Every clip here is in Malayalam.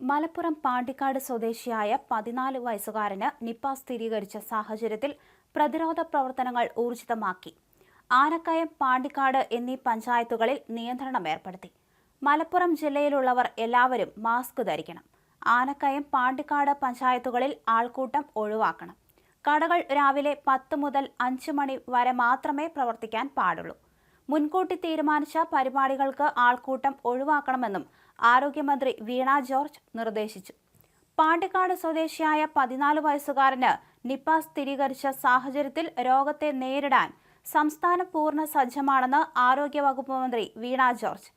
മലപ്പുറം പാണ്ടിക്കാട് സ്വദേശിയായ പതിനാല് വയസ്സുകാരന് നിപ്പ സ്ഥിരീകരിച്ച സാഹചര്യത്തിൽ പ്രതിരോധ പ്രവർത്തനങ്ങൾ ഊർജിതമാക്കി. ആനക്കയം പാണ്ടിക്കാട് എന്നീ പഞ്ചായത്തുകളിൽ നിയന്ത്രണം ഏർപ്പെടുത്തി. മലപ്പുറം ജില്ലയിലുള്ളവർ എല്ലാവരും മാസ്ക് ധരിക്കണം. ആനക്കയം പാണ്ടിക്കാട് പഞ്ചായത്തുകളിൽ ആൾക്കൂട്ടം ഒഴിവാക്കണം. കടകൾ രാവിലെ പത്ത് മുതൽ അഞ്ച് മണി വരെ മാത്രമേ പ്രവർത്തിക്കാൻ പാടുള്ളൂ. മുൻകൂട്ടി തീരുമാനിച്ച പരിപാടികൾക്ക് ആൾക്കൂട്ടം ഒഴിവാക്കണമെന്നും ആരോഗ്യമന്ത്രി വീണ ജോർജ് നിർദ്ദേശിച്ചു. പാണ്ടിക്കാട് സ്വദേശിയായ പതിനാല് വയസ്സുകാരന് നിപ സ്ഥിരീകരിച്ച സാഹചര്യത്തിൽ രോഗത്തെ നേരിടാൻ സംസ്ഥാനം പൂർണ സജ്ജമാണെന്ന് ആരോഗ്യവകുപ്പ് മന്ത്രി വീണ ജോർജ്.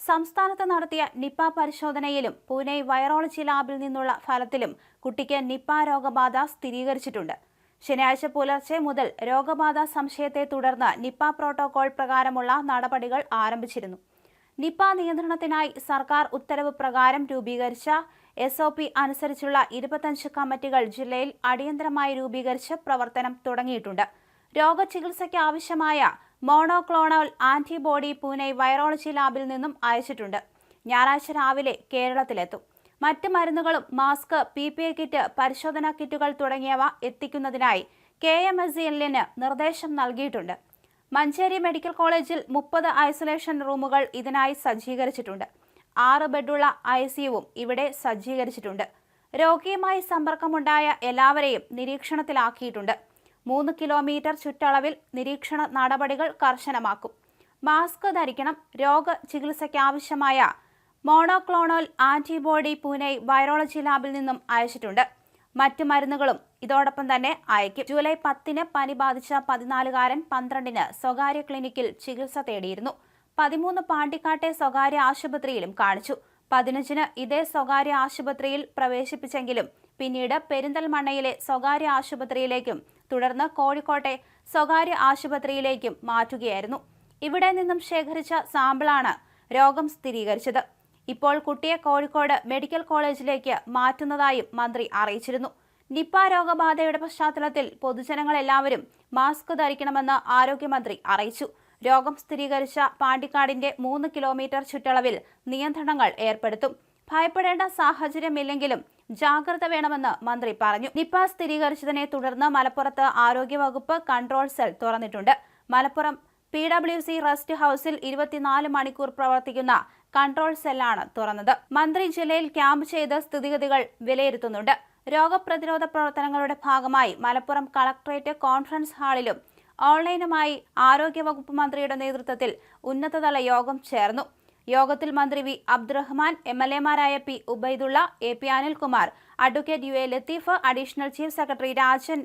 സംസ്ഥാനത്ത് നടത്തിയ നിപ പരിശോധനയിലും പൂനെ വൈറോളജി ലാബിൽ നിന്നുള്ള ഫലത്തിലും കുട്ടിക്ക് നിപ രോഗബാധ സ്ഥിരീകരിച്ചിട്ടുണ്ട്. ശനിയാഴ്ച പുലർച്ചെ മുതൽ രോഗബാധ സംശയത്തെ തുടർന്ന് നിപ പ്രോട്ടോകോൾ പ്രകാരമുള്ള നടപടികൾ ആരംഭിച്ചിരുന്നു. നിപ്പ നിയന്ത്രണത്തിനായി സർക്കാർ ഉത്തരവ് പ്രകാരം രൂപീകരിച്ച എസ് ഒ പി അനുസരിച്ചുള്ള ഇരുപത്തഞ്ച് കമ്മിറ്റികൾ ജില്ലയിൽ അടിയന്തരമായി രൂപീകരിച്ച് പ്രവർത്തനം തുടങ്ങിയിട്ടുണ്ട്. രോഗചികിത്സയ്ക്ക് ആവശ്യമായ മോണോക്ലോണൽ ആന്റിബോഡി പൂനെ വൈറോളജി ലാബിൽ നിന്നും അയച്ചിട്ടുണ്ട്. ഞായറാഴ്ച രാവിലെ കേരളത്തിലെത്തും. മറ്റ് മരുന്നുകളും mask P P E kit പരിശോധനാ കിറ്റുകൾ തുടങ്ങിയവ എത്തിക്കുന്നതിനായി കെ എം എസ് എല്ലിന് നിർദ്ദേശം നൽകിയിട്ടുണ്ട്. മഞ്ചേരി മെഡിക്കൽ കോളേജിൽ മുപ്പത് ഐസൊലേഷൻ റൂമുകൾ ഇതിനായി സജ്ജീകരിച്ചിട്ടുണ്ട്. ആറ് ബെഡുള്ള ഐ സിയുവും ഇവിടെ സജ്ജീകരിച്ചിട്ടുണ്ട്. രോഗിയുമായി സമ്പർക്കമുണ്ടായ എല്ലാവരെയും നിരീക്ഷണത്തിലാക്കിയിട്ടുണ്ട്. മൂന്ന് കിലോമീറ്റർ ചുറ്റളവിൽ നിരീക്ഷണ നടപടികൾ കർശനമാക്കും. മാസ്ക് ധരിക്കണം രോഗ ചികിത്സയ്ക്കാവശ്യമായ മോണോക്ലോണൽ ആന്റിബോഡി പൂനെ വൈറോളജി ലാബിൽ നിന്നും അയച്ചിട്ടുണ്ട്. മറ്റു മരുന്നുകളും. ഇതോടൊപ്പം തന്നെ അയക്കും ജൂലൈ പത്തിന് പനി ബാധിച്ച പതിനാലുകാരൻ പന്ത്രണ്ടിന് സ്വകാര്യ ക്ലിനിക്കിൽ ചികിത്സ തേടിയിരുന്നു. പതിമൂന്ന് പാണ്ടിക്കാട്ടെ സ്വകാര്യ ആശുപത്രിയിലും കാണിച്ചു. പതിനഞ്ചിന് ഇതേ സ്വകാര്യ ആശുപത്രിയിൽ പ്രവേശിപ്പിച്ചെങ്കിലും പിന്നീട് പെരിന്തൽമണ്ണയിലെ സ്വകാര്യ ആശുപത്രിയിലേക്കും തുടർന്ന് കോഴിക്കോട്ടെ സ്വകാര്യ ആശുപത്രിയിലേക്കും മാറ്റുകയായിരുന്നു. ഇവിടെ നിന്നും ശേഖരിച്ച സാമ്പിളാണ് രോഗം സ്ഥിരീകരിച്ചത്. ഇപ്പോൾ കുട്ടിയെ കോഴിക്കോട് മെഡിക്കൽ കോളേജിലേക്ക് മാറ്റുന്നതായും മന്ത്രി അറിയിച്ചിരുന്നു. നിപ്പ രോഗബാധയുടെ പശ്ചാത്തലത്തിൽ പൊതുജനങ്ങളെല്ലാവരും മാസ്ക് ധരിക്കണമെന്ന് ആരോഗ്യമന്ത്രി അറിയിച്ചു. രോഗം സ്ഥിരീകരിച്ച പാണ്ടിക്കാടിന്റെ മൂന്ന് കിലോമീറ്റർ ചുറ്റളവിൽ നിയന്ത്രണങ്ങൾ ഏർപ്പെടുത്തും. ഭയപ്പെടേണ്ട സാഹചര്യമില്ലെങ്കിലും ജാഗ്രത വേണമെന്ന് മന്ത്രി പറഞ്ഞു. നിപ്പ സ്ഥിരീകരിച്ചതിനെ തുടർന്ന് മലപ്പുറത്ത് ആരോഗ്യവകുപ്പ് കൺട്രോൾ സെൽ തുറന്നിട്ടുണ്ട്. Malappuram P W C rest ഹൌസിൽ ഇരുപത്തിനാല് മണിക്കൂർ പ്രവർത്തിക്കുന്ന കൺട്രോൾ സെല്ലാണ് തുറന്നത്. മന്ത്രി ജില്ലയിൽ ക്യാമ്പ് ചെയ്ത് സ്ഥിതിഗതികൾ വിലയിരുത്തുന്നുണ്ട്. രോഗപ്രതിരോധ പ്രവർത്തനങ്ങളുടെ ഭാഗമായി മലപ്പുറം കളക്ടറേറ്റ് കോൺഫറൻസ് ഹാളിലും ഓൺലൈനുമായി ആരോഗ്യവകുപ്പ് മന്ത്രിയുടെ നേതൃത്വത്തിൽ ഉന്നതതല യോഗം ചേർന്നു. യോഗത്തിൽ മന്ത്രി V. Abdurahman M L എമാരായ P. Ubaidulla A. P. Anilkumar advocate U. A. Latheef additional chief secretary Rajan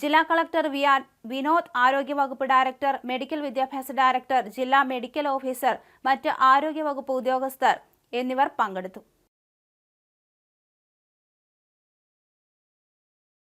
ജില്ലാ കളക്ടർ വി ആർ വിനോദ് ആരോഗ്യവകുപ്പ് ഡയറക്ടർ മെഡിക്കൽ വിദ്യാഭ്യാസ ഡയറക്ടർ ജില്ലാ മെഡിക്കൽ ഓഫീസർ മറ്റ് ആരോഗ്യവകുപ്പ് ഉദ്യോഗസ്ഥർ എന്നിവർ പങ്കെടുത്തു.